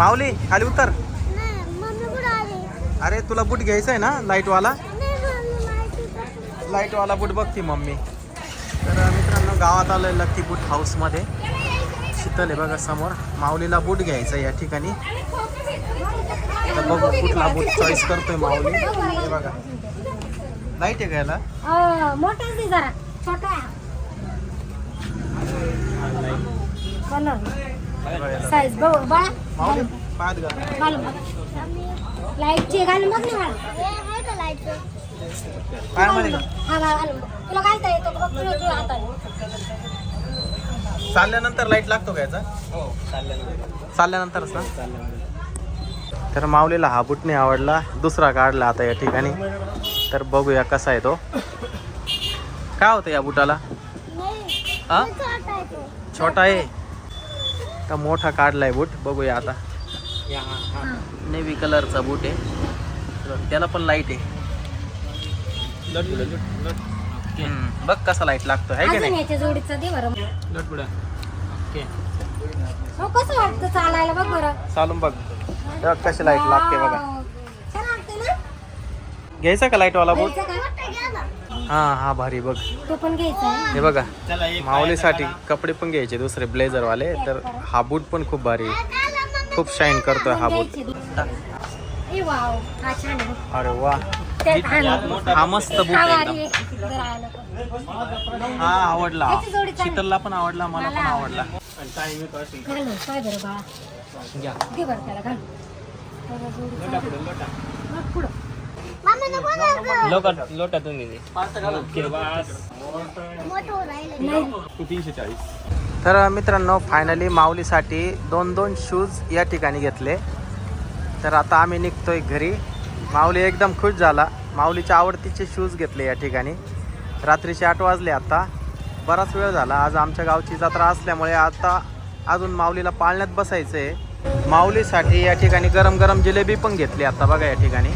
माऊली खाली उतर. आली? अरे तुला बूट घ्यायचा आहे ना लाईटवाला? लाईटवाला बूट बघती मम्मी. तर मित्रांनो गावात आलोय लक्की बूट हाऊसमध्ये. शीतल आहे बघा समोर. माऊलीला बूट घ्यायचा या ठिकाणी. तर बघू कुठला बूट चॉईस करतोय माऊली. हे बघा. लाइट आहे का याला? अं, मोठाच दे जरा? छोटा साईज बघ घाल लाईटची ना हा. तुला घालता येतो बघ तुला हाताने. चालल्यानंतर लाइट लागतो का याचा? चालल्यानंतरच ना? तर माऊलीला हा बूट नाही आवडला. दुसरा काढला आता या ठिकाणी. तर बघूया कसा आहे तो काय होतं या बुटाला? हा? छोटा आहे? तर मोठा काढलाय बूट बघूया आता. नेव्ही कलरचा बूट आहे. तर त्याला पण लाइट आहे. बघ कसा लाइट लागतो आहे की नाही? याच्या जोडीचा दे बरं. हो कसं वाटतं चालायला? बघ बरं. चालून बघ. बघ कशी लाइट लागते बघा. घ्यायचा का लाइट वाला बूट का? हा हा भारी बघ. तो पण घ्यायचा आहे. हे बघा माऊलीसाठी कपडे पण घ्यायचे दुसरे ब्लेझर वाले तर हा बूट पण खूप भारी आहे. खूप शाईन करतोय हा बूट. घ्यायची. ए वाव. हा छान आहे अरे वा. हा. हा मस्त बूट हा आहे. एकदम. जरा. हा आवडला. याची जोडी चांगली. शीतलला पण आवडला मला पण मला आवडला. घालून काय बरं बाळा? दे बरं त्याला घाल. त्याला जोडी चांगली. लोटातून तीनशे चाळीस तर मित्रांनो फायनली माऊलीसाठी दोन दोन शूज या ठिकाणी घेतले. तर आता आम्ही निघतोय घरी. माऊली एकदम खुश झाला. माऊलीच्या आवडतीचे शूज घेतले या ठिकाणी. रात्रीचे आठ वाजले आता. बराच वेळ झाला. आज आमच्या गावची जत्रा असल्यामुळे आता अजून माऊलीला पाळण्यात बसायचं आहे माऊलीसाठी या ठिकाणी गरम गरम जिलेबी पण घेतली आता बघा या ठिकाणी.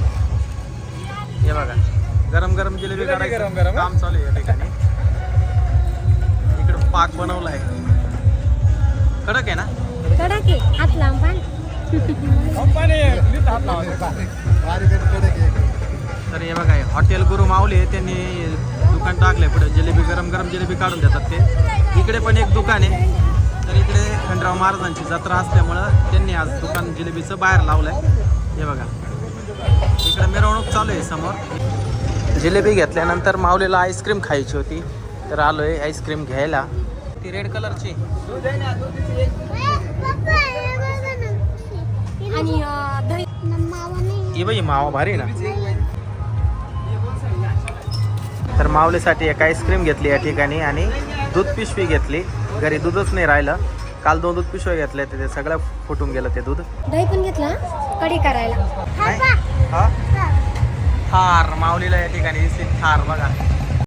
हे बघा. गरम गरम जिलेबी करायचं. काम चालू आहे या ठिकाणी. इकडे पाक बनवलाय कडक आहे ना? कडक आहे. हात लांब पान तर हे बघा हे हॉटेल गुरु माऊली आहे. त्यांनी दुकान टाकलंय पुढे. जिलेबी गरम गरम जिलेबी काढून देतात ते. इकडे पण एक दुकान आहे. तर इकडे खंडराव महाराजांची जत्रा असल्यामुळं त्यांनी आज दुकान जिलेबीचं बाहेर लावलंय. हे बघा. इकडे मिरवणूक चालू आहे समोर. जिलेबी घेतल्यानंतर माऊलीला आईस्क्रीम खायची होती. तर आलोय आईस्क्रीम घ्यायला. ती रेड कलरची ही बाई मावा भारी ना. तर माऊलीसाठी एक आईस्क्रीम घेतली या ठिकाणी आणि दूध पिशवी घेतली. घरी दूधच नाही राहिलं. काल दोन दूध पिशव्या घेतल्या ते सगळं फुटून गेलं ते दूध. दही पण घेतलं कढी करायला? हा? थार माऊलीला या ठिकाणी दिसली थार बघा.